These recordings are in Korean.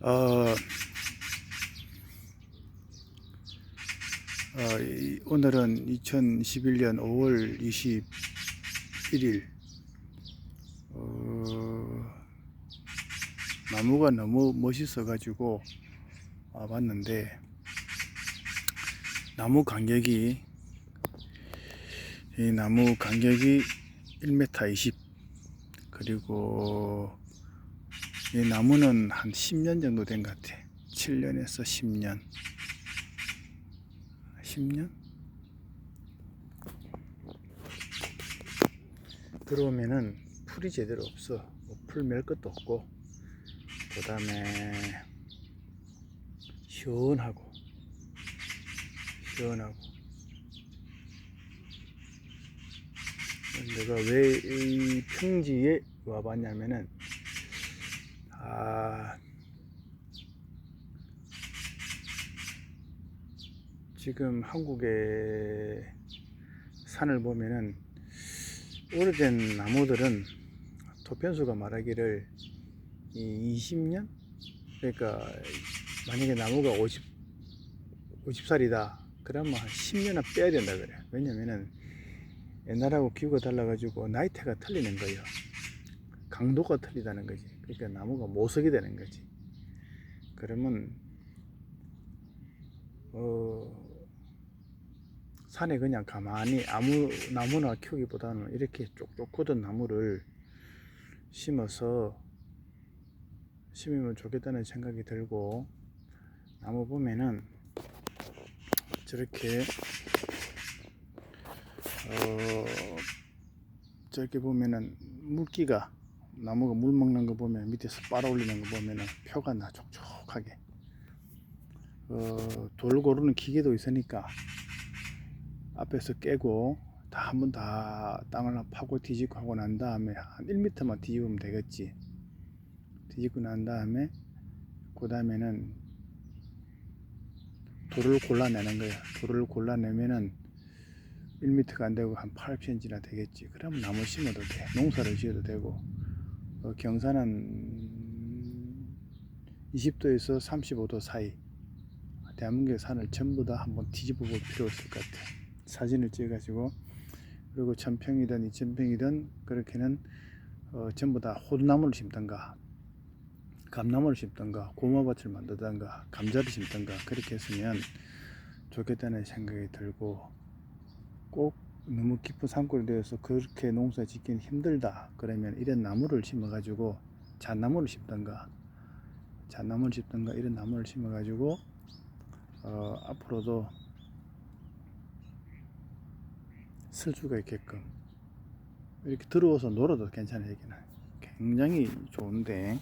어, 어, 이- 오늘은 2011년 5월 21일. 어, 나무가 너무 멋있어 가지고 와봤는데, 나무 간격이, 이 나무 간격이 1m 20, 그리고 이 나무는 한 10년 정도 된 것 같아. 7년에서 10년. 10년? 들어오면은 풀이 제대로 없어. 뭐 풀멜 것도 없고. 그 다음에 시원하고. 시원하고. 내가 왜 이 평지에 와봤냐면은 아, 지금 한국의 산을 보면은 오래된 나무들은 토편수가 말하기를 이 20년? 그러니까 만약에 나무가 50, 50살이다. 그러면 한 10년은 빼야 된다 그래. 왜냐면은 옛날하고 기후가 달라가지고 나이테가 틀리는 거예요. 강도가 틀리다는 거지. 그러니까 나무가 모석이 되는 거지. 그러면 어 산에 그냥 가만히 아무 나무나 키우기보다는 이렇게 쪽쪽 굳은 나무를 심어서 심으면 좋겠다는 생각이 들고 나무 보면은 저렇게 어 저렇게 보면은 물기가 나무가 물 먹는 거 보면 밑에서 빨아 올리는 거 보면은 표가 나 촉촉하게. 어, 돌 고르는 기계도 있으니까 앞에서 깨고 다 한번 다 땅을 파고 뒤집고 하고 난 다음에 한 1m만 뒤집으면 되겠지. 뒤집고 난 다음에 그 다음에는 돌을 골라내는 거야. 돌을 골라내면은 1m가 안 되고 한 8cm나 되겠지. 그러면 나무 심어도 돼. 농사를 지어도 되고. 어, 경사는 20도에서 35도 사이. 대한민국의 산을 전부 다 한번 뒤집어 볼 필요 있을 것 같아 사진을 찍어가지고. 그리고 천평이든 이천평이든 그렇게는 어, 전부 다 호두나무를 심던가 감나무를 심던가 고마밭을 만들던가 감자를 심던가 그렇게 했으면 좋겠다는 생각이 들고 꼭 너무 깊은 산골이 되어서 그렇게 농사 짓기는 힘들다. 그러면 이런 나무를 심어 가지고 잣나무를 심던가 잣나무를 심던가 이런 나무를 심어 가지고 어, 앞으로도 쓸 수가 있게끔 이렇게 들어와서 놀아도 괜찮아요 여기는. 굉장히 좋은데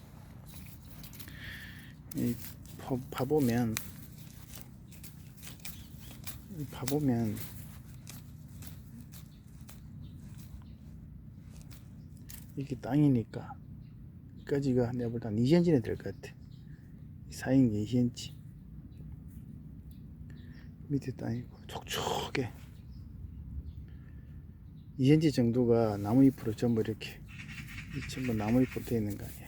이 봐- 봐보면 이 봐보면 이게 땅이니까 여기까지가 내가 볼때 한 2cm는 될 것 같아. 사인 게 2cm 밑에 땅이고 촉촉해. 2cm 정도가 나무 잎으로 전부 이렇게 이 전부 나무 잎으로 되어 있는 거 아니야.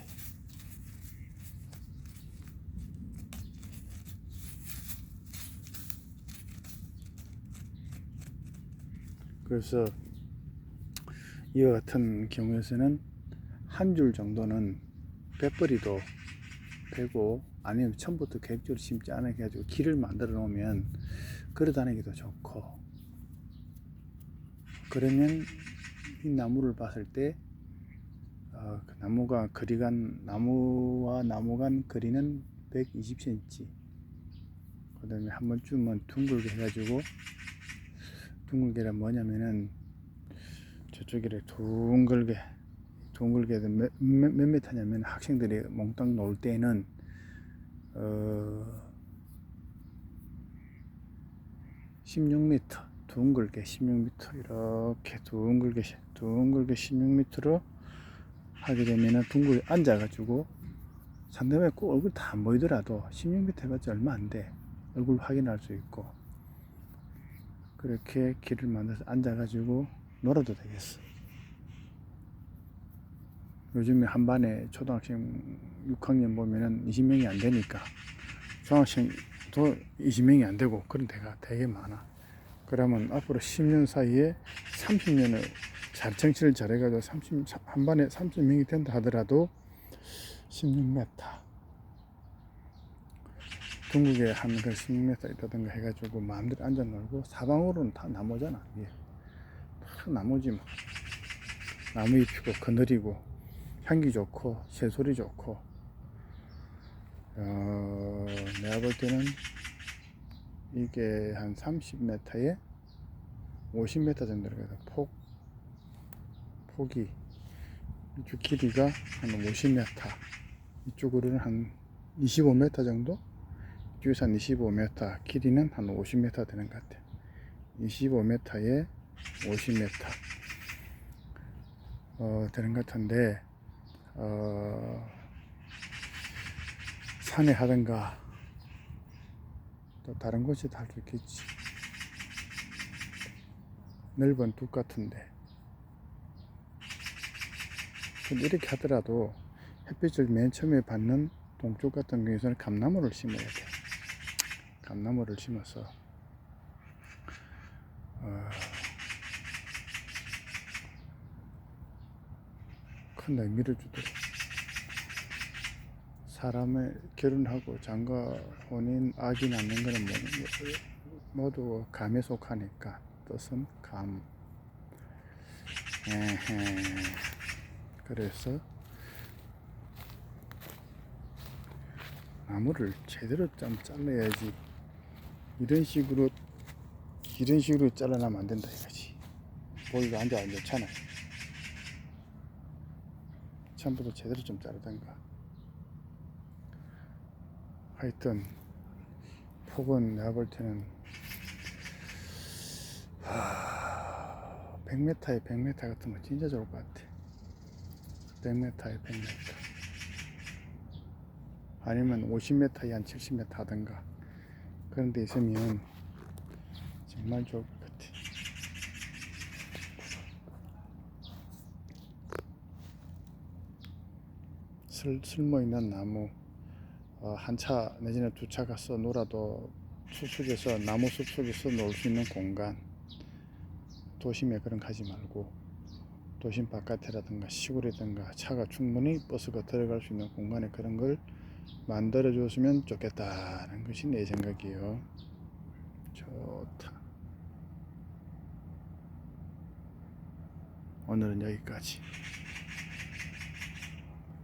그래서 이와 같은 경우에서는 한 줄 정도는 빼버리도 되고 아니면 처음부터 계획적으로 심지 않아 가지고 길을 만들어 놓으면 걸어 다니기도 좋고. 그러면 이 나무를 봤을 때 어, 그 나무가 거리 간 나무와 나무 간 거리는 120cm 그 다음에 한 번쯤은 둥글게 해가지고 둥글게란 뭐냐면은 저쪽에 둥글게 둥글게 몇, 몇, 몇 미터냐면 학생들이 몽땅 놀 때는 어 16m 둥글게 16m 이렇게 둥글게 둥글게 16m로 하게 되면은 둥글게 앉아가지고 상대방의 꼭 얼굴 다 안 보이더라도 16m 해봤자 얼마 안 돼. 얼굴 확인할 수 있고. 그렇게 길을 만들어서 앉아가지고 놀아도 되겠어. 요즘에 한 반에 초등학생 6학년 보면은 20명이 안 되니까 중학생도 20명이 안 되고 그런 데가 되게 많아. 그러면 앞으로 10년 사이에 30년을 잘 정치를 잘해가지고 30, 한 반에 30명이 된다 하더라도 16m 중국에 한그 16m 있다든가 해가지고 마음대로 앉아 놀고 사방으로는 다 나무잖아 이 게다 나무지 뭐. 나무 잎이고 그늘이고 향기 좋고 새소리 좋고. 어, 내가 볼 때는 이게 한 30m에 50m 정도 되거든 폭 폭이 이쪽 길이가 한 50m 이쪽으로는 한 25m 정도? 이쪽에서 한 25m 길이는 한 50m 되는 것 같아. 25m에 50m 어, 되는 것 같은데 어, 산에 하든가 또 다른 할수 있겠지. 넓은 뚝 같은데. 근데 이렇게 하더라도 햇빛을 맨 처음에 받는 동쪽 같은 경우에는 감나무를 심어야 돼. 감나무를 심어서 어, 큰 의미를 주도록. 사람의 결혼하고 장가 혼인 아기 낳는 거는 뭐, 모두 감에 속하니까 뜻은 감. 에헤. 그래서 나무를 제대로 좀 잘라야지. 이런 식으로 이런 식으로 잘라나면 안 된다 이거지. 보기가 앉아 안 좋잖아 처음부터 제대로 좀 자르던가. 하여튼 폭은 내가 볼 때는 하... 100m에 100m 같으면 진짜 좋을 것 같아. 100m에 100m 아니면 50m에 한 70m 하든가. 그런 데 있으면 정말 좋을 것 같아 쓸, 쓸모 있는 나무 어, 한차 내지는 두 차 가서 놀아도 숲속에서 나무 숲속에서 놀 수 있는 공간 도심에 그런 가지 말고 도심 바깥이라든가 시골이든가 차가 충분히 버스가 들어갈 수 있는 공간에 그런 걸 만들어 줬으면 좋겠다는 것이 내 생각이에요. 좋다. 오늘은 여기까지.